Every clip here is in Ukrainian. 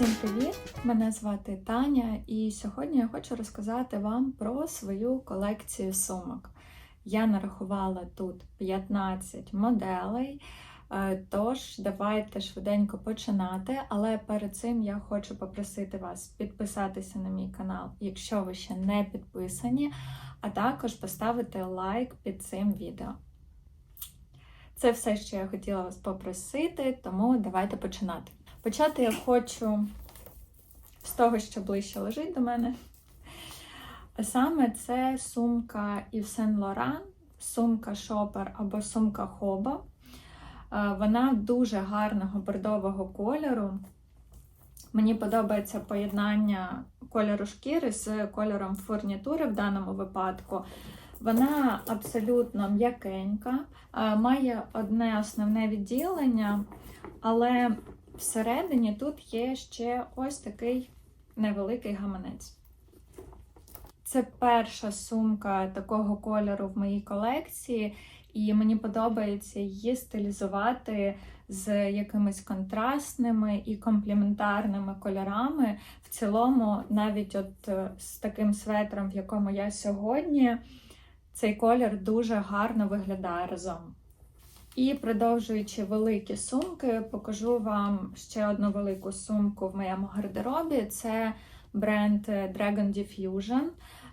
Всім привіт! Мене звати Таня, і сьогодні я хочу розказати вам про свою колекцію сумок. Я нарахувала тут 15 моделей, е, тож давайте швиденько починати. Але перед цим я хочу попросити вас підписатися на мій канал, якщо ви ще не підписані, а також поставити лайк під цим відео. Це все, що я хотіла вас попросити, тому давайте починати. Почати я хочу з того, що ближче лежить до мене. Саме це сумка Yves Saint сумка Шопер або сумка Хоба. Е, Вона дуже гарного бордового кольору. Мені подобається поєднання кольору шкіри з кольором фурнітури в даному випадку. Вона абсолютно м'якенька, е, має одне основне відділення, але всередині тут є ще ось такий невеликий гаманець. Це перша сумка такого кольору в моїй колекції, і мені подобається її стилізувати з якимись контрастними і компліментарними кольорами. В цілому, навіть от е, з таким светром, в якому я сьогодні, цей колір дуже гарно виглядає разом. І продовжуючи великі сумки, покажу вам ще одну велику сумку в моєму гардеробі. Це бренд Dragon Diffusion.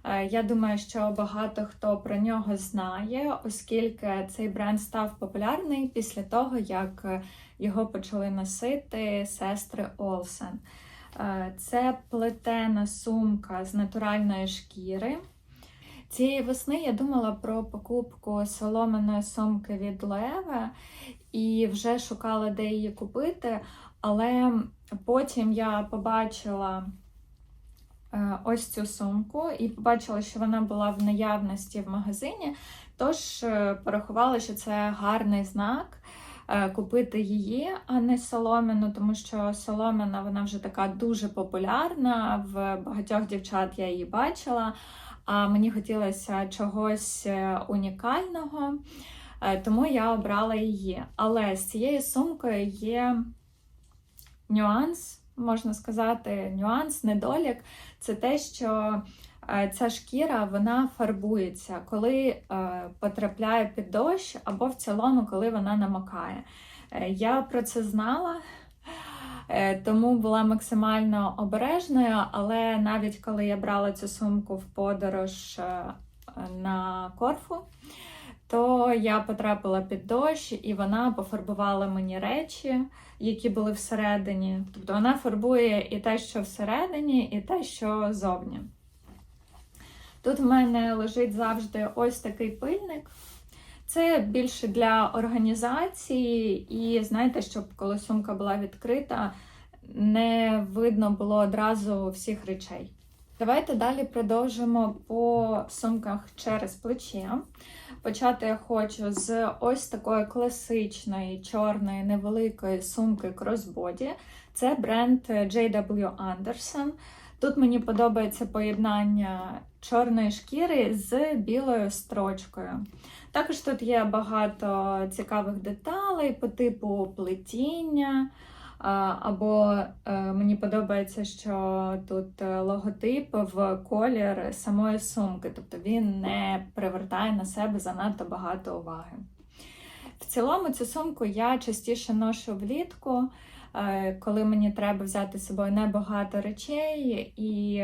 Е, Я думаю, що багато хто про нього знає, оскільки цей бренд став популярний після того, як його почали носити сестри Олсен. Е, Це плетена сумка з натуральної шкіри. Цієї весни я думала про покупку соломеної сумки від Леве і вже шукала, де її купити. Але потім я побачила е, ось цю сумку і побачила, що вона була в наявності в магазині. Тож е, порахувала, що це гарний знак. е, Купити її, а не соломину, тому що соломина вона вже така дуже популярна. В багатьох дівчат я її бачила. А мені хотілося чогось е, унікального, е, тому я обрала її. Але з цією сумкою є нюанс, можна сказати, нюанс, недолік це те, що е, ця шкіра вона фарбується, коли потрапляє під дощ, або в цілому, коли вона намокає. Я про це знала. Е, Тому була максимально обережною, але навіть коли я брала цю сумку в подорож е, на Корфу, то я потрапила під дощ, і вона пофарбувала мені речі, які були всередині. Тобто вона фарбує і те, що всередині, і те, що зовні. Тут в мене лежить завжди ось такий пильник. Це більше для організації, і знаєте, щоб коли сумка була відкрита, не видно було одразу всіх речей. Давайте далі продовжимо по сумках через плече. Почати я хочу з ось такої класичної чорної невеликої сумки кросбоді. Це бренд JW Anderson. Тут мені подобається поєднання чорної шкіри з білою строчкою. Також тут є багато цікавих деталей по типу плетіння. Або е, мені подобається, що тут е, логотип в колір самої сумки, тобто він не привертає на себе занадто багато уваги. В цілому цю сумку я частіше ношу влітку, е, коли мені треба взяти з собою небагато речей, і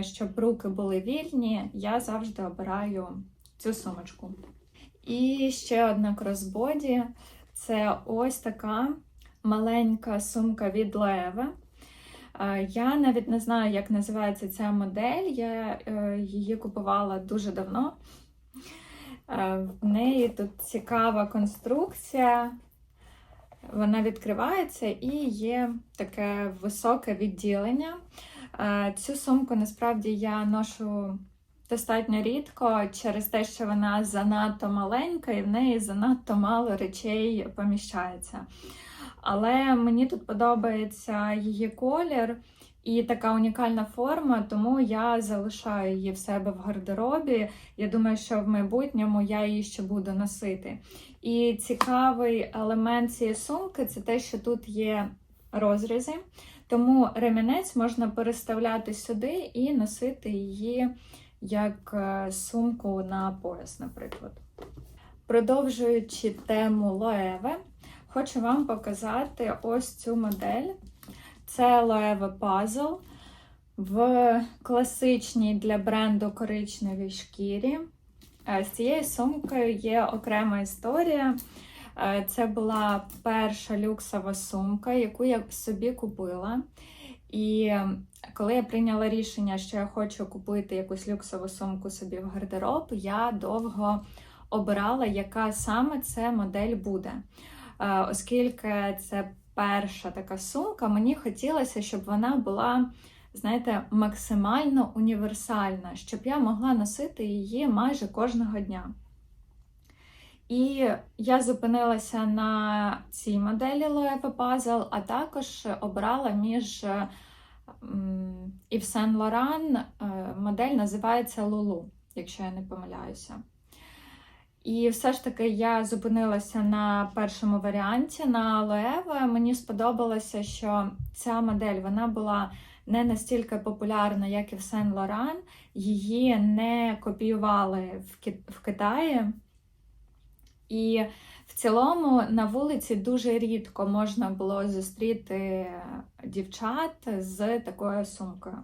щоб руки були вільні, я завжди обираю цю сумочку. І ще одна кросбоді це ось така маленька сумка від Леве. Я навіть не знаю, як називається ця модель. Я е, її купувала дуже давно. Е, В неї тут цікава конструкція. Вона відкривається і є таке високе відділення. Е, Цю сумку насправді я ношу достатньо рідко через те, що вона занадто маленька і в неї занадто мало речей поміщається. Але мені тут подобається її колір і така унікальна форма, тому я залишаю її в себе в гардеробі. Я думаю, що в майбутньому я її ще буду носити. І цікавий елемент цієї сумки це те, що тут є розрізи. Тому ремінець можна переставляти сюди і носити її як е, сумку на пояс, наприклад. Продовжуючи тему Лоеве, хочу вам показати ось цю модель. Це Loewe Puzzle в класичній для бренду коричневій шкірі. Е, З цією сумкою є окрема історія. Е, Це була перша люксова сумка, яку я собі купила. І коли я прийняла рішення, що я хочу купити якусь люксову сумку собі в гардероб, я довго обирала, яка саме це модель буде. Е, Оскільки це перша така сумка, мені хотілося, щоб вона була, знаєте, максимально універсальна, щоб я могла носити її майже кожного дня. І я зупинилася на цій моделі Loewe Puzzle, а також обрала між Yves Saint Laurent е, модель називається Lulu, якщо я не помиляюся. І все ж таки я зупинилася на першому варіанті на Loewe. Мені сподобалося, що ця модель вона була не настільки популярна, як і в Saint Laurent. Її не копіювали в Китаї. І в цілому на вулиці дуже рідко можна було зустріти дівчат з такою сумкою.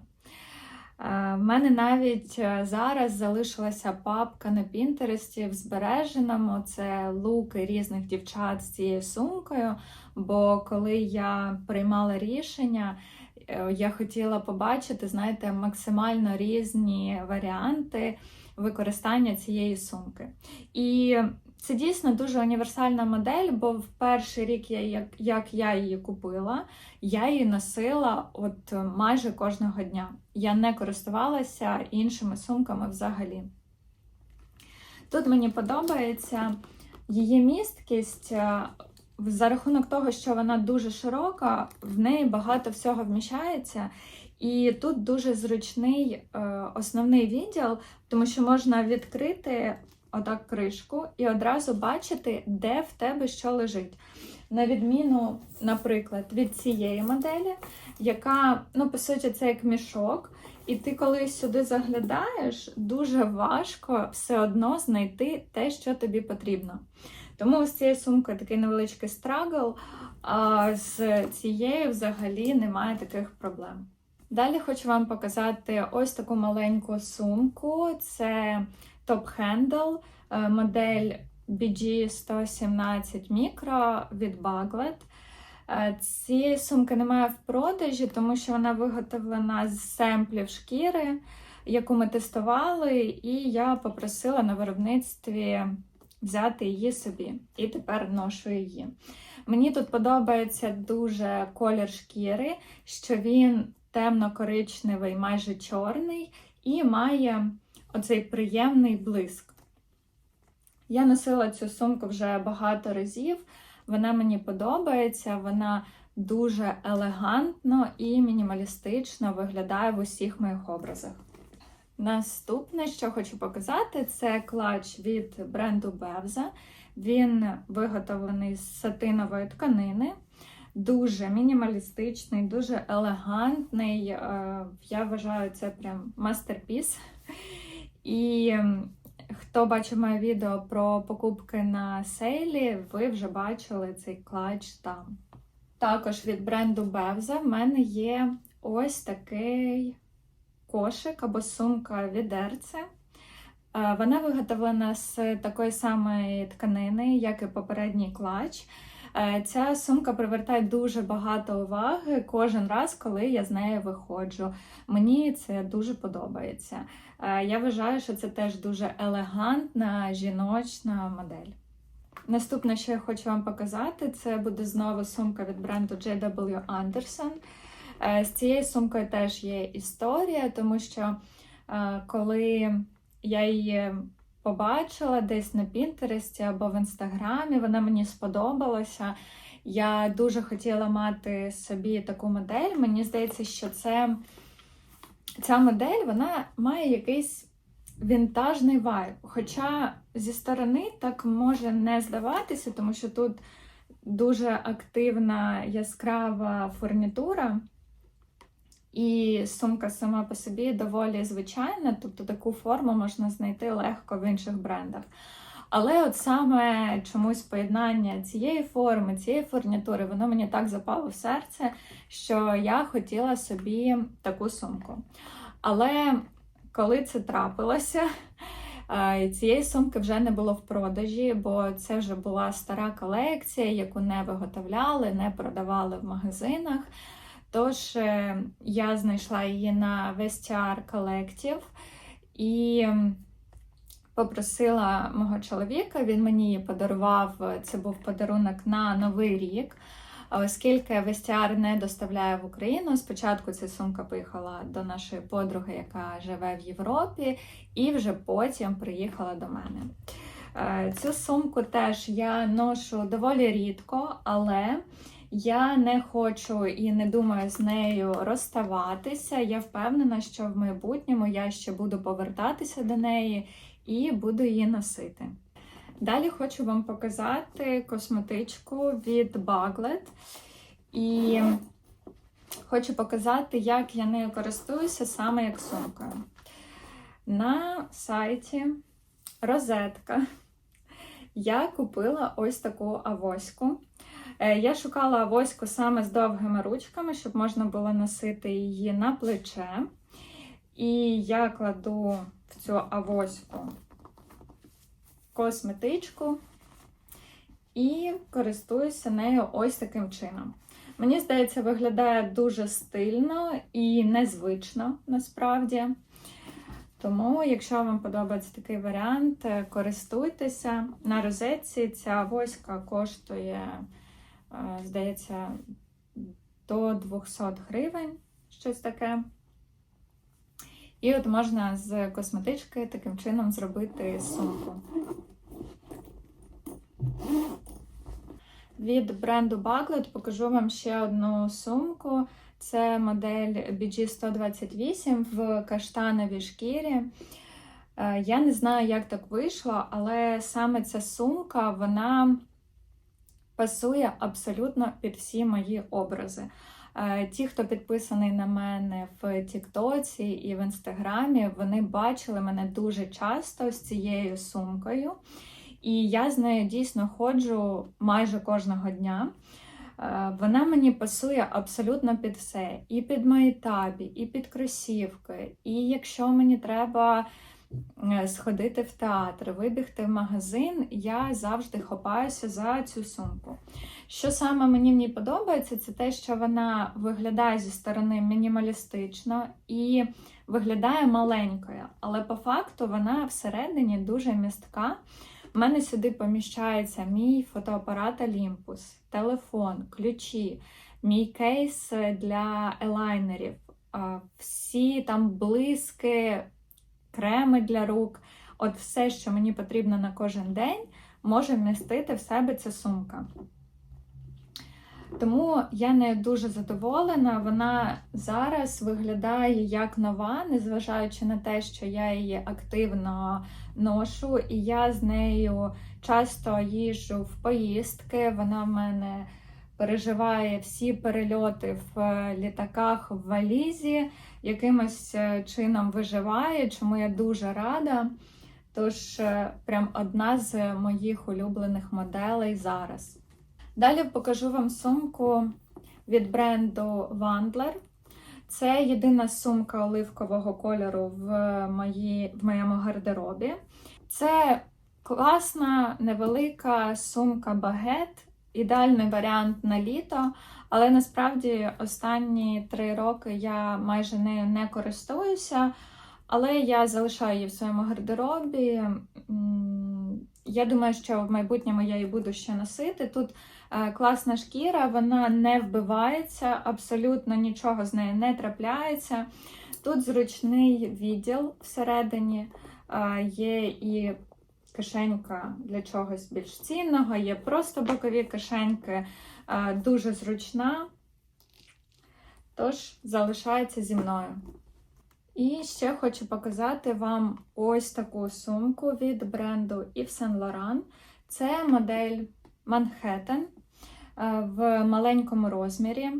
Е, В мене навіть е, зараз залишилася папка на Пінтересті в збереженому. Це луки різних дівчат з цією сумкою. Бо коли я приймала рішення, е, я хотіла побачити, знаєте, максимально різні варіанти використання цієї сумки. І це дійсно дуже універсальна модель, бо в перший рік, я, як, як я її купила, я її носила от майже кожного дня. Я не користувалася іншими сумками взагалі. Тут мені подобається її місткість. е, За рахунок того, що вона дуже широка, в неї багато всього вміщається. І тут дуже зручний е, основний відділ, тому що можна відкрити отак кришку і одразу бачити, де в тебе що лежить. На відміну, наприклад, від цієї моделі, яка, ну, по суті, це як мішок, і ти, коли сюди заглядаєш, дуже важко все одно знайти те, що тобі потрібно. Тому з цією сумкою такий невеличкий страгл, а з цією взагалі немає таких проблем. Далі хочу вам показати ось таку маленьку сумку. Це Е, модель BG117 Micro від Baglet. Е, Цієї сумки немає в продажі, тому що вона виготовлена з семплів шкіри, яку ми тестували, і я попросила на виробництві взяти її собі. І тепер ношу її. Мені тут подобається дуже колір шкіри, що він темно-коричневий, майже чорний, і має оцей приємний блиск. Я носила цю сумку вже багато разів. Вона мені подобається, вона дуже елегантно і мінімалістично виглядає в усіх моїх образах. Наступне, що хочу показати, це клач від бренду Bevza. Він виготовлений з сатинової тканини, дуже мінімалістичний, дуже елегантний. Е, Я вважаю, це прям мастерпіс. І хто бачив моє відео про покупки на сейлі, ви вже бачили цей клач там. Також від бренду Bevza в мене є ось такий кошик або сумка відерце. Вона виготовлена з такої самої тканини, як і попередній клач. Е, Ця сумка привертає дуже багато уваги кожен раз, коли я з нею виходжу. Мені це дуже подобається. Е, Я вважаю, що це теж дуже елегантна жіночна модель. Наступне, що я хочу вам показати, це буде знову сумка від бренду JW Anderson. Е, З цією сумкою теж є історія, тому що е, коли я її побачила десь на Пінтересті або в інстаграмі, вона мені сподобалася. Я дуже хотіла мати собі таку модель. Мені здається, що це ця модель вона має якийсь вінтажний вайб. Хоча зі сторони так може не здаватися, тому що тут дуже активна яскрава фурнітура. І сумка сама по собі доволі звичайна, тобто таку форму можна знайти легко в інших брендах. Але от саме чомусь поєднання цієї форми, цієї фурнітури, воно мені так запало в серце, що я хотіла собі таку сумку. Але коли це трапилося, е, цієї сумки вже не було в продажі, бо це вже була стара колекція, яку не виготовляли, не продавали в магазинах. Тож е, я знайшла її на Vestiaire Collective і попросила мого чоловіка, він мені її подарував. Це був подарунок на Новий рік. Оскільки Вестіар не доставляє в Україну, спочатку ця сумка поїхала до нашої подруги, яка живе в Європі, і вже потім приїхала до мене. Е, цю сумку теж я ношу доволі рідко, але я не хочу і не думаю з нею розставатися. Я впевнена, що в майбутньому я ще буду повертатися до неї і буду її носити. Далі хочу вам показати косметичку від Baglet. І хочу показати, як я нею користуюся саме як сумкою. На сайті розетка я купила ось таку авоську. Е, я шукала авоську саме з довгими ручками, щоб можна було носити її на плече. І я кладу цю авоську косметичку і користуюся нею ось таким чином. Мені здається, виглядає дуже стильно і незвично насправді. Тому, якщо вам подобається такий варіант, користуйтеся. На розетці ця воська коштує, е, здається, до 200 гривень, щось таке. І от можна з косметички таким чином зробити сумку. Від бренду Baglet покажу вам ще одну сумку. Це модель BG128 в каштановій шкірі. Е, я не знаю, як так вийшло, але саме ця сумка вона пасує абсолютно під всі мої образи. Е, ті, хто підписаний на мене в Тіктоці і в Інстаграмі, вони бачили мене дуже часто з цією сумкою. І я з нею дійсно ходжу майже кожного дня. Е, вона мені пасує абсолютно під все. І під мої табі, і під кросівки. І якщо мені треба сходити в театр, вибігти в магазин, я завжди хопаюся за цю сумку. Що саме мені в ній подобається, це те, що вона виглядає зі сторони мінімалістично і виглядає маленькою, але по факту вона всередині дуже містка. У мене сюди поміщається мій фотоапарат Olympus, телефон, ключі, мій кейс для елайнерів, всі там блиски, креми для рук. От все, що мені потрібно на кожен день, може вмістити в себе ця сумка. Тому я не дуже задоволена. Вона зараз виглядає як нова, незважаючи на те, що я її активно ношу, і я з нею часто їжджу в поїздки. Вона в мене переживає всі перельоти в літаках в валізі, якимось е, чином виживає, чому я дуже рада. Тож, е, прям одна з моїх улюблених моделей зараз. Далі покажу вам сумку від бренду Wandler. Це єдина сумка оливкового кольору в, мої, в моєму гардеробі. Це класна, невелика сумка багет, ідеальний варіант на літо, але насправді останні три роки я майже нею не користуюся, але я залишаю її в своєму гардеробі. Я думаю, що в майбутньому я її буду ще носити. Тут е, класна шкіра, вона не вбивається, абсолютно нічого з нею не трапляється. Тут зручний відділ всередині, е, є і кишенька для чогось більш цінного, є просто бокові кишеньки, е, дуже зручна, тож залишається зі мною. І ще хочу показати вам ось таку сумку від бренду Yves Saint Laurent. Це модель Manhattan е, в маленькому розмірі.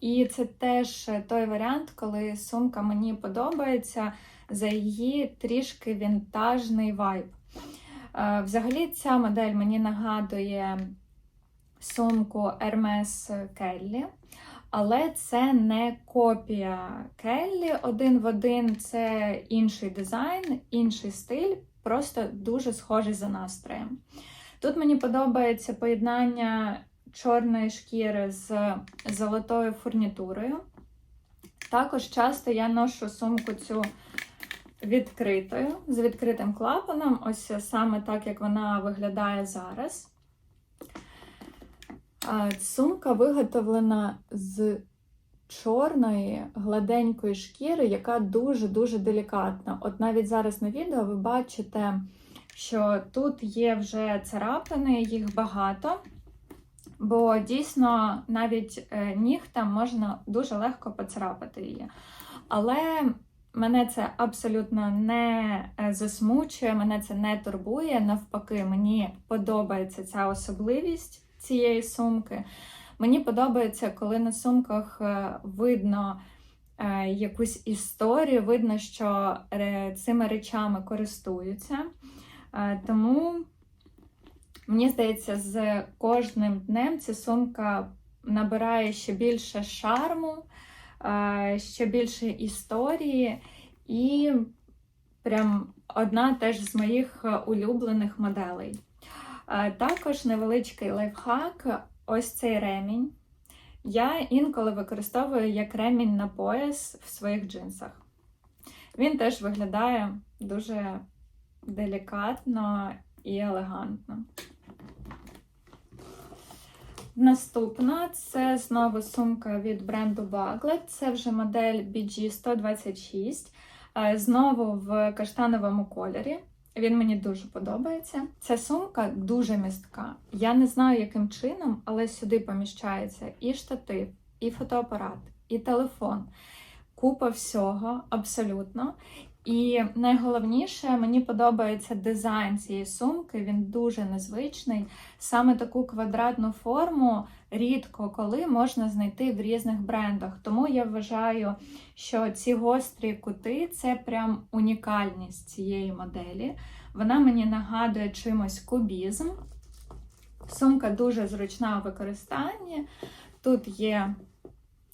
І це теж той варіант, коли сумка мені подобається за її трішки вінтажний вайб. Е, Взагалі, ця модель мені нагадує сумку Hermes Kelly, але це не копія Келлі один в один, це інший дизайн, інший стиль, просто дуже схожий за настроєм. Тут мені подобається поєднання чорної шкіри з золотою фурнітурою. Також часто я ношу сумку цю відкритою, з відкритим клапаном, ось саме так, як вона виглядає зараз. Сумка виготовлена з чорної гладенької шкіри, яка дуже-дуже делікатна. От навіть зараз на відео ви бачите, що тут є вже царапини, їх багато, бо дійсно навіть е, нігтем можна дуже легко поцарапати її. Але мене це абсолютно не е, засмучує, мене це не турбує. Навпаки, мені подобається ця особливість цієї сумки. Мені подобається, коли на сумках е, видно е, якусь історію, видно, що цими речами користуються. Тому, мені здається, з кожним днем ця сумка набирає ще більше шарму, ще більше історії, і прям одна теж з моїх улюблених моделей. Також невеличкий лайфхак ось цей ремінь. Я інколи використовую як ремінь на пояс в своїх джинсах. Він теж виглядає дуже делікатно і елегантно. Наступна це знову сумка від бренду Baglet. Це вже модель BG126, знову в каштановому кольорі. Він мені дуже подобається. Ця сумка дуже містка. Я не знаю, яким чином, але сюди поміщається і штатив, і фотоапарат, і телефон. Купа всього абсолютно. І найголовніше, мені подобається дизайн цієї сумки, він дуже незвичний. Саме таку квадратну форму рідко коли можна знайти в різних брендах. Тому я вважаю, що ці гострі кути це прям унікальність цієї моделі. Вона мені нагадує чимось кубізм. Сумка дуже зручна у використанні. Тут є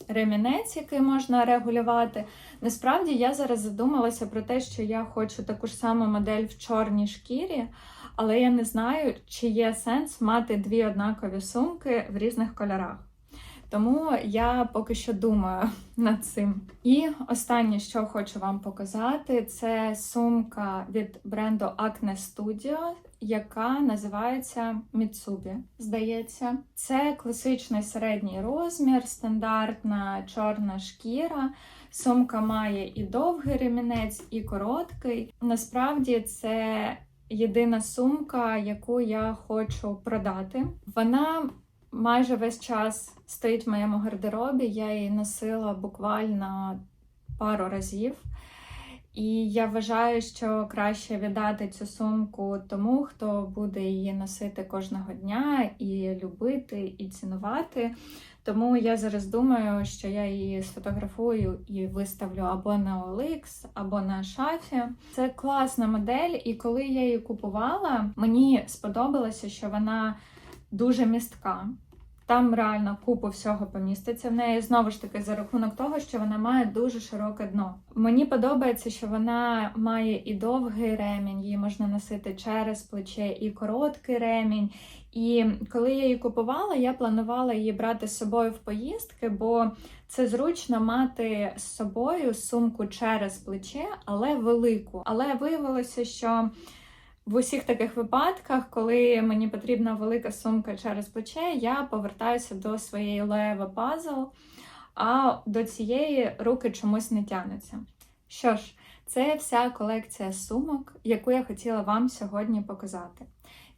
ремінець, який можна регулювати. Насправді я зараз задумалася про те, що я хочу таку ж саму модель в чорній шкірі, але я не знаю, чи є сенс мати дві однакові сумки в різних кольорах. Тому я поки що думаю над цим. І останнє, що хочу вам показати, це сумка від бренду Acne Studio, яка називається Mitsubi, здається. Це класичний середній розмір, стандартна чорна шкіра. Сумка має і довгий ремінець, і короткий. Насправді це єдина сумка, яку я хочу продати. Вона майже весь час стоїть в моєму гардеробі. Я її носила буквально пару разів. І я вважаю, що краще віддати цю сумку тому, хто буде її носити кожного дня і любити, і цінувати. Тому я зараз думаю, що я її сфотографую і виставлю або на OLX, або на шафі. Це класна модель, і коли я її купувала, мені сподобалося, що вона дуже містка. Там реально купу всього поміститься в неї. Знову ж таки, за рахунок того, що вона має дуже широке дно. Мені подобається, що вона має і довгий ремінь, її можна носити через плече, і короткий ремінь. І коли я її купувала, я планувала її брати з собою в поїздки, бо це зручно мати з собою сумку через плече, але велику. Але виявилося, що в усіх таких випадках, коли мені потрібна велика сумка через плече, я повертаюся до своєї леви пазл, а до цієї руки чомусь не тянуться. Що ж, це вся колекція сумок, яку я хотіла вам сьогодні показати.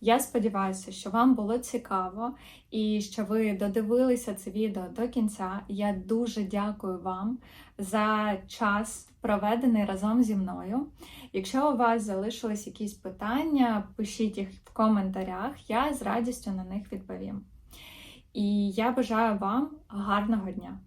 Я сподіваюся, що вам було цікаво і що ви додивилися це відео до кінця. Я дуже дякую вам за час, проведений разом зі мною. Якщо у вас залишились якісь питання, пишіть їх в коментарях, я з радістю на них відповім. І я бажаю вам гарного дня!